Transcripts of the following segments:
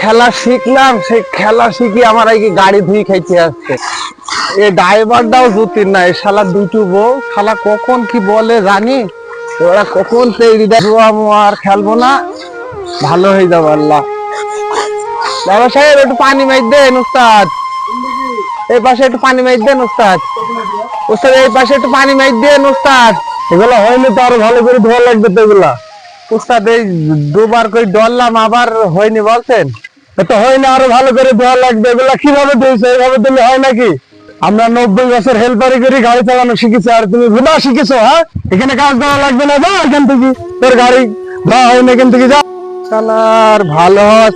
খেলা শিখলাম সেই খেলা শিখি আমার এই গাড়ি ধুই খাইতে আসছে। এই ড্রাইভারটাও জুতির না এই শালা দুটো বউ শালা কখন কি বলে জানি? ওরা কখন তৈরি আর খেলব না। ভালো হয়ে যাবে আল্লাহ। বাবা সাহেব একটু পানি মাইর দেন উস্তাদ। এই পাশে একটু পানি মাইর দেন উস্তাদ। উস্তাদ এই পাশে একটু পানি মাইর দেন উস্তাদ। এগুলো হয়নি তো আরও ভালো করে ধোয়া লাগবে তো এগুলা। উস্তাদ এই দুবার করে ডরলাম আবার হয়নি বলছেন হয়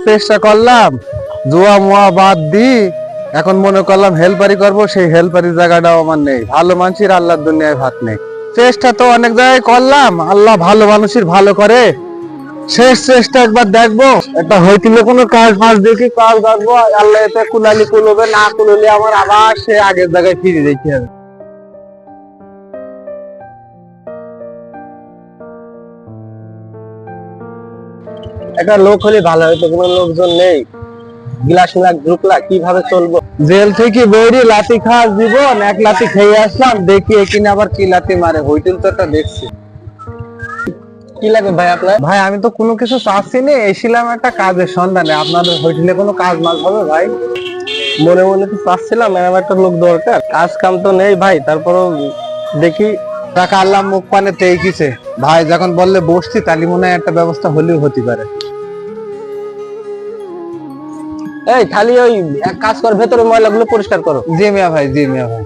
চেষ্টা করলাম। জুয়া মুয়া বাদ দি। এখন মনে করলাম হেল্পারি করব, সেই হেল্পারি জায়গাটাও আমার নেই। ভালো মানুষের আল্লাহর দুনিয়ায় ভাত নেই। চেষ্টা তো অনেক জায়গায় করলাম। আল্লাহ ভালো মানুষের ভালো করে শেষ চেষ্টা একবার দেখব। এটা হইছিল কোনো কাজ মাস দেখি কাজ দেখব আল্লাহ এতে কুলালি কুলবে, না কুললে আমার আবার সে আগের জায়গায় ফিরে যেতে হবে। একটা লোক হলে ভালো হয়তো কোনো লোকজন নেই। গিলাস মিলাক ঢুকলা কীভাবে চলবো? জেল থেকে বেরিয়ে লাঠি খাওয়ার জীবন এক লাঠি খেয়ে আসলাম, দেখি এখানে আবার কি লাঠি মারে। হইটিল তো একটা দেখছি। কি লাগে ভাই আপনার? ভাই আমি তো কোনো কিছু চাচ্ছি না এসেছিলাম একটা কাজের সন্ধানে। আপনাদের হোটেলে কোনো কাজ মাল হবে ভাই? মনে মনে তো চাচ্ছিলাম এরকম একটা লোক দরকার। কাজ কাম তো নেই ভাই তারপরও দেখি টাকা আল্লাহ মুখ পানে তেইকিছে ভাই যখন বললে বসছি তাহলে মনে হয় একটা ব্যবস্থা হলেও হতে পারে। এই খালি ওই এক কাজ কর ভেতরে ময়লাগুলো পরিষ্কার করো। জি মিয়া ভাই জি মিয়া ভাই।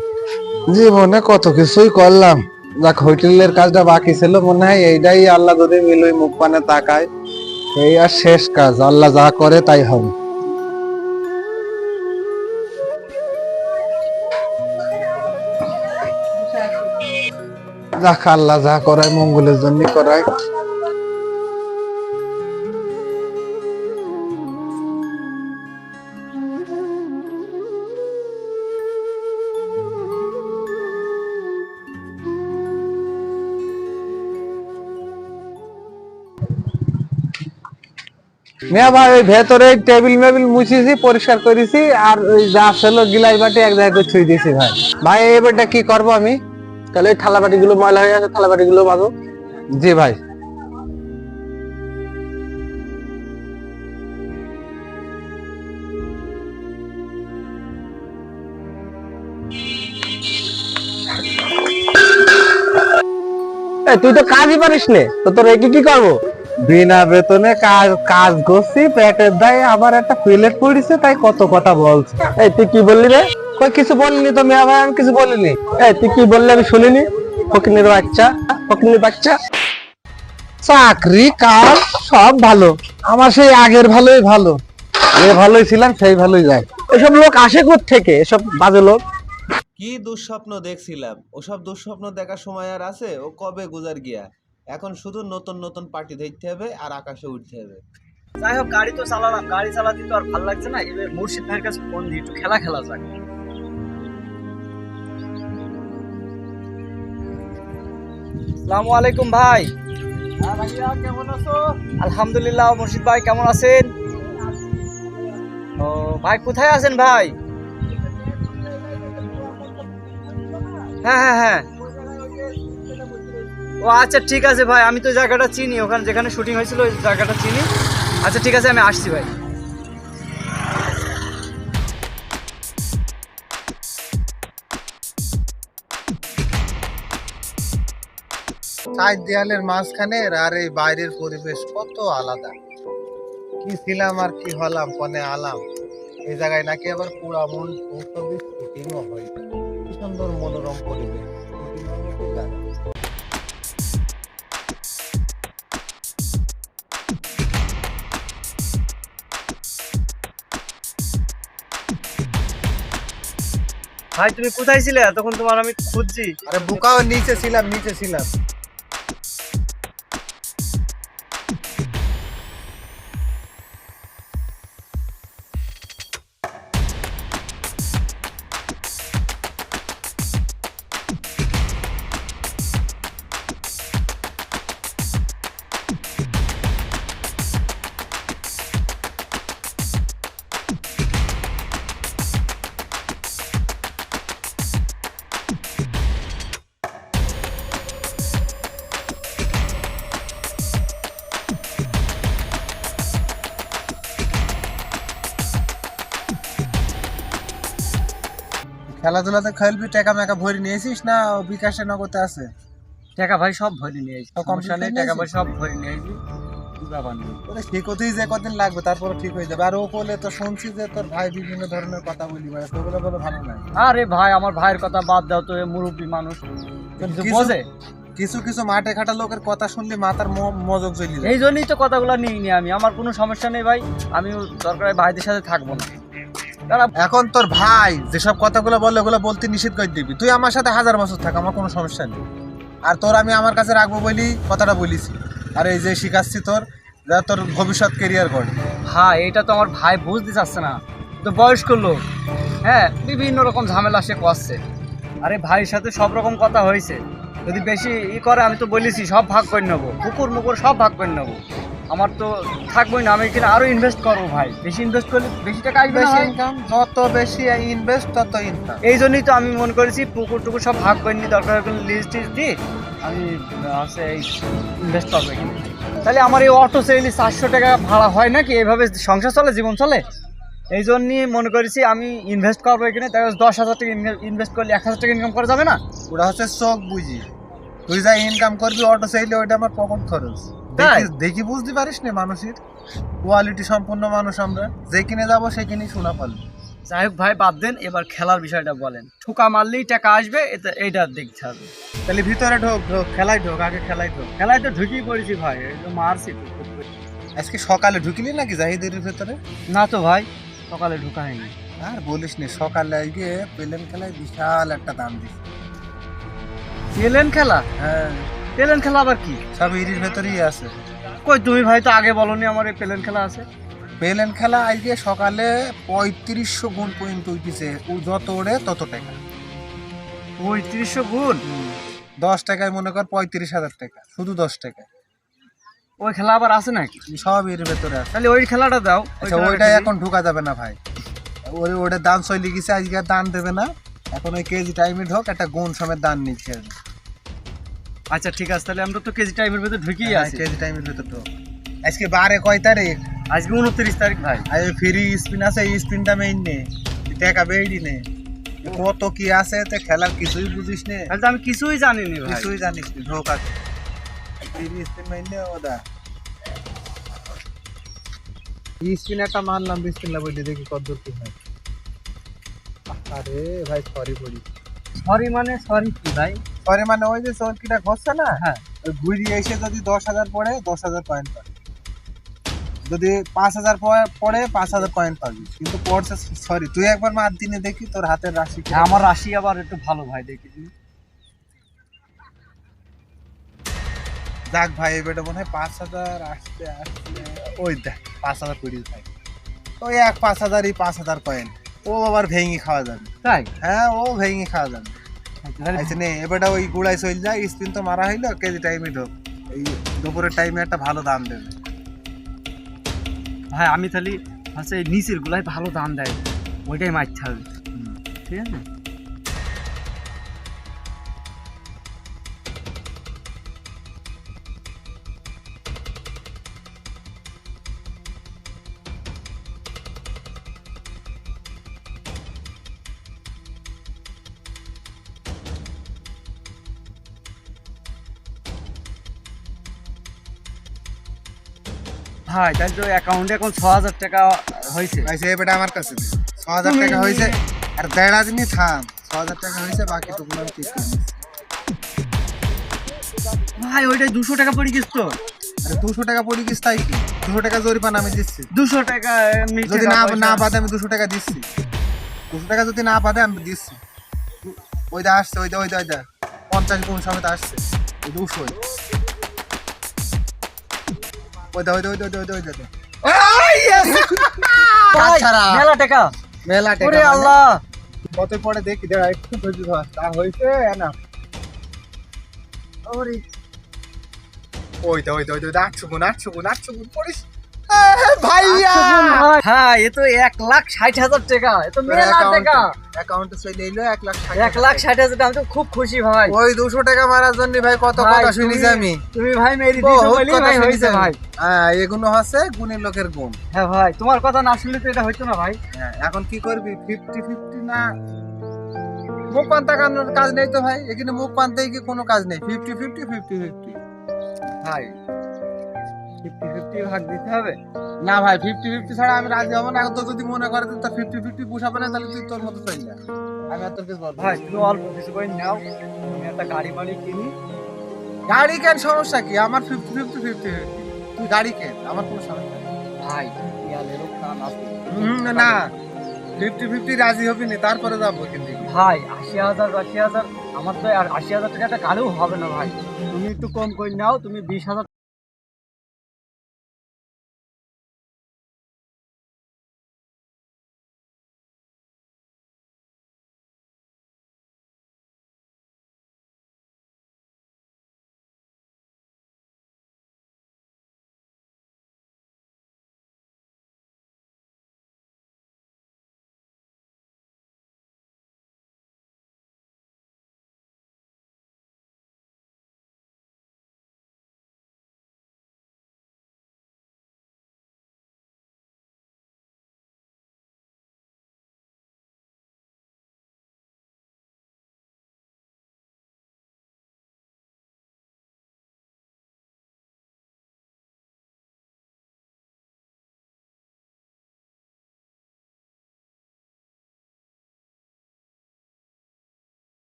জীবনে কত কিছুই করলাম। যাক, হোটেলের কাজটা বাকি ছিল, মনে হয় এইটাই আল্লাহ যদি মিলুই মুখ পানে তাকায়, এই আর শেষ কাজ, আল্লাহ যা করে তাই হবে। যাক, আল্লাহ যা করায় মঙ্গলের জন্য করায়। মিয়া ভাই ওই ভেতরে টেবিল মেবিল মুছেছি পরিষ্কার করেছি আর ওই যা ছিল বাটি এক জায়গায় ছুঁই দিয়েছি ভাই। ভাই এবারটা কি করব আমি? তাহলে ওই থালা বাটি ময়লা হয়ে আছে থালা বাটি মাজো। জি ভাই। তুই তো কাজই পারিস নে তো তোর একে কি করব? বিনা বেতনে কাজ কাজ করছি পেটের দায় আবার একটা প্লেট পড়িছে তাই কত কথা বলছে। এই তুই কি বললি রে? কই কিছু বলিনি তো মেয়া ভাই আমি কিছু বলিনি। এই তুই কি বললি আমি শুনিনি? ফকিনের বাচ্চা ফকিনের বাচ্চা। চাকরি কাজ সব ভালো। আমার সেই আগের ভালোই ভালো। যে ভালোই ছিলাম সেই ভালোই যায়। এসব লোক আসে থেকে এসব বাজে লোক? কি দুঃস্বপ্ন দেখছিলাম। ওসব দুঃস্বপ্ন দেখার সময় আর আছে? ও কবে গুজার গিয়া? এখন শুধু নতুন নতুন পার্টি দেখতে হবে আর আকাশে উঠতে হবে। যাই হোক গাড়ি তো চালালাম গাড়ি চালাতে তো আর ভালো লাগছে না এবার মুর্শিদ ভাইয়ের কাছে ফোন দিয়ে একটু খেলা খেলা যাক। আসসালামু আলাইকুম ভাই। কেমন আছো? আলহামদুলিল্লাহ মুর্শিদ ভাই কেমন আছেন? ও ভাই কোথায় আছেন ভাই? হ্যাঁ হ্যাঁ হ্যাঁ। ও আচ্ছা ঠিক আছে ভাই, আমি তো জায়গাটা চিনি, ওখানে যেখানে শুটিং হয়েছিল, ওই জায়গাটা চিনি। আচ্ছা ঠিক আছে, আমি আসছি ভাই। চার দেয়ালের মাঝখানে আর এই বাইরের পরিবেশ কত আলাদা। কি ছিলাম আর কি হলাম, কনে আলাম। এই জায়গায় নাকি আবার পুরা মন শুটিংও হয়। কি সুন্দর মনোরম পরিবেশ ভাই তুমি কোথায় ছিলে? তখন তোমার আমি খুঁজছি। আরে বুকাও নিচে ছিলাম নিচে ছিলাম। খেলাধুলাতে খেলবি টাকা মেকা ভরি নিয়েছিস না বিকাশে নগদে আছে? টাকা ভাই সব ভরে নিয়ে আসি সব সমস্যা নেই টাকা ভাই সব ভরে নিয়ে আসি ব্যাপার নেই। ওরে ঠিক হতেই যে কদিন লাগবে তারপরে ঠিক হয়ে যাবে। আর ও বলে তো শুনছি যে তোর ভাই বিভিন্ন ধরনের কথা বলি বেড়াচ্ছে ওগুলো বলে ভালো লাগে আরে ভাই আমার ভাইয়ের কথা বাদ দাও তো মুরব্বী মানুষ। কিন্তু বোঝে? কিছু কিছু মাঠে খাটা লোকের কথা শুনলে মাথার মজক জ্বলি এই জন্যই তো কথাগুলো নিই নি আমি। আমার কোনো সমস্যা নেই ভাই। আমি দরকার ভাইদের সাথে থাকব না। এখন তোর ভাই যেসব কথাগুলো বলে ওগুলো বলতে নিষেধ করে দিবি। তুই আমার সাথে হাজার বছর থাক, আমার কোনো সমস্যা নেই। আর তোর আমি আমার কাছে রাখব বলি, কথাটা বলিছি আর এই যে শিখাচ্ছি তোর, যা তোর ভবিষ্যৎ কেরিয়ার গড়ে। ভাই এটা তো আমার ভাই বুঝতে চাচ্ছে না। তো বয়স্ক লোক হ্যাঁ বিভিন্ন রকম ঝামেলা সে করছে। আরে ভাইয়ের সাথে সব রকম কথা হয়েছে। যদি বেশি ই করে, আমি তো বলেছি সব ভাগ করে নেব। কুকুর মুকুর সব ভাগ করে নেব। আমার তো থাকবোই না আমি এখানে আরও ইনভেস্ট করব ভাই। বেশি ইনভেস্ট করলে বেশি টাকা আসবে বেশি ইনকাম যত বেশি ইনভেস্ট তত ইনকাম এই জন্যই তো আমি মনে করেছি পুকুর টুকুর সব ভাগ করে নিই দরকার হলে লিস্ট টিস্ট দিই আমি হচ্ছে এই ইনভেস্ট করব এখানে। তাহলে আমার এই অটো সেলি চারশো টাকা ভাড়া হয় নাকি? এইভাবে সংসার চলে জীবন চলে? এই জন্যই মনে করেছি আমি ইনভেস্ট করব এখানে তাই দশ হাজার টাকা ইনভেস্ট করলে এক হাজার টাকা ইনকাম করা যাবে না? ওটা হচ্ছে চোখ বুঝি। তুই যা ইনকাম করবি অটো চাইলে ওইটা আমার পকেট খরচ। তাই? দেখি- বুঝতে পারিস না মানুষের কোয়ালিটি সম্পন্ন মানুষ আমরা। যে কিনে যাব সে কিনে শোনা পারব যাই হোক ভাই বাদ দেন এবার খেলার বিষয়টা বলেন। ঠুকা মারলেই টাকা আসবে এটা এইটা দেখতে হবে। তাহলে ভিতরে ঢোক ঢোক খেলায় ঢোক আগে খেলায় ঢোক। খেলায় তো ঢুকিয়ে পড়েছি ভাই মারছি আজকে সকালে ঢুকিলি নাকি জাহিদের ভেতরে? না তো ভাই সকালে ঢুকা হয়নি। আর বলিস নি সকালে গিয়ে প্লেন খেলায় বিশাল একটা দাম দিস পেলেন খেলা? হ্যাঁ। পেলেন খেলা আবার কি? সব ইরির ভেতরেই আছে। কই তুমি ভাই তো আগে বলনি আমার এই প্লেন খেলা আছে। প্লেন খেলা আজকে সকালে পঁয়ত্রিশশো গুণ পর্যন্ত উঠেছে। ও যত ওড়ে তত টাকা। পঁয়ত্রিশশো গুণ? দশ টাকায় মনে কর পঁয়ত্রিশ হাজার টাকা। শুধু দশ টাকা। ওই খেলা আবার আছে নাকি? সব এর ভেতরে আছে। তাহলে ওই খেলাটা দাও। আচ্ছা ওইটাই এখন ঢোকা যাবে না ভাই। ওই ওটা দান চলে গেছে আজকে দান দেবে না। এখন ওই কেজি টাইমে ঢোক একটা গুণ সমেত দান নিচ্ছে। আচ্ছা ঠিক আছে তাহলে আমরা তো কেজি টাইমের ভিতরে ঢুকিয়ে হ্যাঁ, আছি। কেজি টাইমের ভেতর তো। আজকে বারে কয় তারিখ? আজকে উনত্রিশ তারিখ ভাই। আজ ফ্রি স্পিন আছে এই স্পিনটা মেইন নে। টাকা বেড়ি নে। কত কি আছে তে খেলার কিছুই বুঝিস নে। তাহলে আমি কিছুই জানি নি ভাই। কিছুই জানিস নি ঢোক আছে ফ্রি স্পিন মেইন নে ওদা। এই স্পিন একটা মারলাম বিসমিল্লাহ বলি দেখি কত দূর কি হয়। আরে ভাই সরি বলি। সরি মানে সরি কি ভাই? পরে মানে ওই যে চরকিটা ঘষছে না হ্যাঁ। ওই ঘুরিয়ে এসে যদি দশ হাজার পড়ে দশ হাজার পয়েন্ট পাবি। যদি পাঁচ হাজার পড়ে পাঁচ হাজার পয়েন্ট পাবি। কিন্তু পড়ছে সরি তুই একবার মার দিনে দেখি তোর হাতের রাশি কি। আমার রাশি আবার একটু ভালো ভাই দেখি। যাক ভাই এবারে মনে হয় পাঁচ হাজার আসতে আসতে ওই দেখ পাঁচ হাজার কুড়ি ভাই। ওই এক পাঁচ হাজারই পাঁচ হাজার পয়েন্ট ও আবার ভেঙে খাওয়া যাবে। তাই? হ্যাঁ ও ভেঙে খাওয়া যাবে। আচ্ছা নে এবারে ওই গুড়াই চল যায় স্পিন তো মারা হইল কেজি টাইমে ঢোক। এই দুপুরের টাইমে একটা ভালো দাম দেবে। ভাই আমি তাহলে হচ্ছে নিচের গুলাই ভালো দাম দেয় ওইটাই মারতে হবে ঠিক আছে? ভাই তাহলে তো অ্যাকাউন্টে এখন ছ হাজার টাকা হয়েছে ভাই সে এবারে আমার কাছে ছ হাজার টাকা হয়েছে আর দেড়া দিনই থাম। ছ হাজার টাকা হয়েছে বাকি টুকুলো আমি ঠিক ভাই ওইটাই দুশো টাকা পড়ে গেছ তো। আরে দুশো টাকা পড়ে গেছে তাই কি? দুশো টাকা জরিপানা আমি দিচ্ছি। দুশো টাকা যদি না না পাতে আমি দুশো টাকা দিচ্ছি। দুশো টাকা যদি না পাতে আমি দিচ্ছি। ওই দা আসছে ওই দা ওই দা ওই দা। পঞ্চাশ গুণ সমেত আসছে। ওই দুশো ওই দা ওই দা ওই দা ওই দা। মেলা টাকা। মেলা টাকা ওরে মানে। আল্লাহ। কত পরে দেখি দাঁড়া একটু ধৈর্য ধর তা হয়েছে না। ওরে। ওই দা ওই দা ওই দা আটশো গুণ আটশো গুণ আটশো গুণ পড়িস। ভাইয়া! হ্যাঁ এ তো এক লাখ ষাট হাজার টাকা এ তো মেলা টাকা। অ্যাকাউন্টে চলে এলো এক লাখ এক লাখ ষাট হাজার আমি তো খুব খুশি ভাই। ওই দুশো টাকা মারার জন্য ভাই কত কথা শুনিস আমি? তুমি ভাই মেরি দিছো বলেই ভাই হয়েছে ভাই। হ্যাঁ এগুলো হচ্ছে গুণের লোকের গুণ। হ্যাঁ ভাই তোমার কথা না শুনলে তো এটা হইতো না ভাই। হ্যাঁ, এখন কি করবি? ফিফটি ফিফটি না? মুখ পান তাকানোর কাজ নেই তো ভাই। এখানে মুখ পানতে কি কোনো কাজ নেই? ফিফটি ফিফটি ফিফটি ফিফটি ভাই ফিফটি ফিফটি ভাগ দিতে হবে? না ভাই ফিফটি ফিফটি ছাড়া আমি রাজি হব না। তো যদি মনে করে যে তোর ফিফটি ফিফটি পুষাবে না তাহলে তুই তোর মতো চল যা আমি আর তোর কিছু বলব ভাই তুমি অল্প কিছু করে নাও। তুমি একটা গাড়ি বাড়ি কিনি। গাড়ি কেন সমস্যা কি? আমার ফিফটি ফিফটি ফিফটি তুই গাড়ি কেন? আমার কোনো সমস্যা নেই। ভাই ইয়ালেরও কান আছে। না। ফিফটি ফিফটি রাজি হবি না তারপরে যাব কিন্তু ভাই আশি হাজার আশি হাজার আমার তো আর আশি হাজার টাকা একটা গাড়িও হবে না ভাই। তুমি একটু কম করে নাও তুমি বিশ হাজার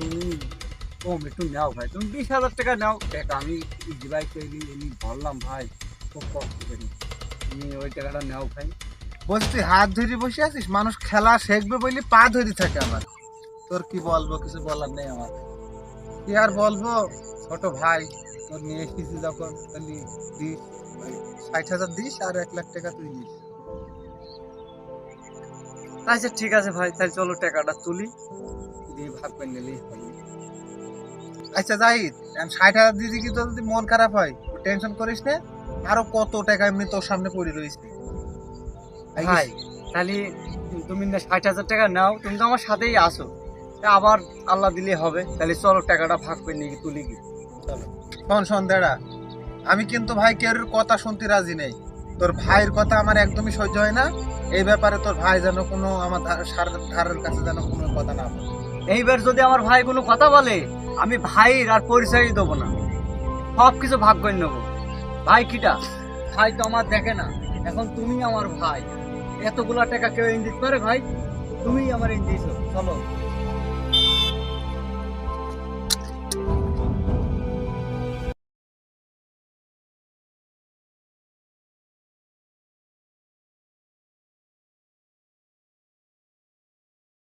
তুমি কম একটু নাও ভাই। তুমি বিশ হাজার টাকা নাও। দেখ, আমি ডিভাইস তৈরি এমনি ভরলাম ভাই, খুব কষ্ট করি। তুমি ওই টাকাটা নাও ভাই। বলছি হাত ধরে বসে আছিস? মানুষ খেলা শিখবে বলে পা ধরে থাকে আমার। তোর কি বলব? কিছু বলার নেই আমার। কি আর বলব? ছোট ভাই, তোর নিয়ে এসেছি যখন, তাহলে দিস ষাট হাজার দিস আর এক লাখ টাকা তুই দিস আচ্ছা ঠিক আছে ভাই, তাহলে চলো টাকাটা তুলি। দিয়ে ভাগ করে নিলেই হবে আচ্ছা জাহিদ ষাট হাজার দিদি কি তোর যদি মন খারাপ হয় টেনশন করিস না আরও কত টাকা এমনি তোর সামনে পড়ে রয়েছে ভাই তাহলে তুমি ষাট হাজার টাকা নাও তুমি তো আমার সাথেই আসো আবার আল্লাহ দিলে হবে তাহলে চলো টাকাটা ভাগ করে নিয়ে তুলি কি শোন আমি কিন্তু ভাই কেউর কথা শুনতে রাজি নেই। তোর ভাইয়ের কথা আমার একদমই সহ্য হয় না। এই ব্যাপারে তোর ভাই যেন কোনো আমার ধারের কাছে যেন কোনো কথা না বলে। এইবার যদি আমার ভাই কোনো কথা বলে, আমি ভাইয়ের আর পরিচয় দেবো না। সব কিছু ভাগ করে নেব। ভাই কিটা? ভাই তো আমার দেখে না। এখন তুমি আমার ভাই। এতগুলা টাকা কেউ এনে দিতে পারে ভাই? তুমি আমার দিয়েছ চলো।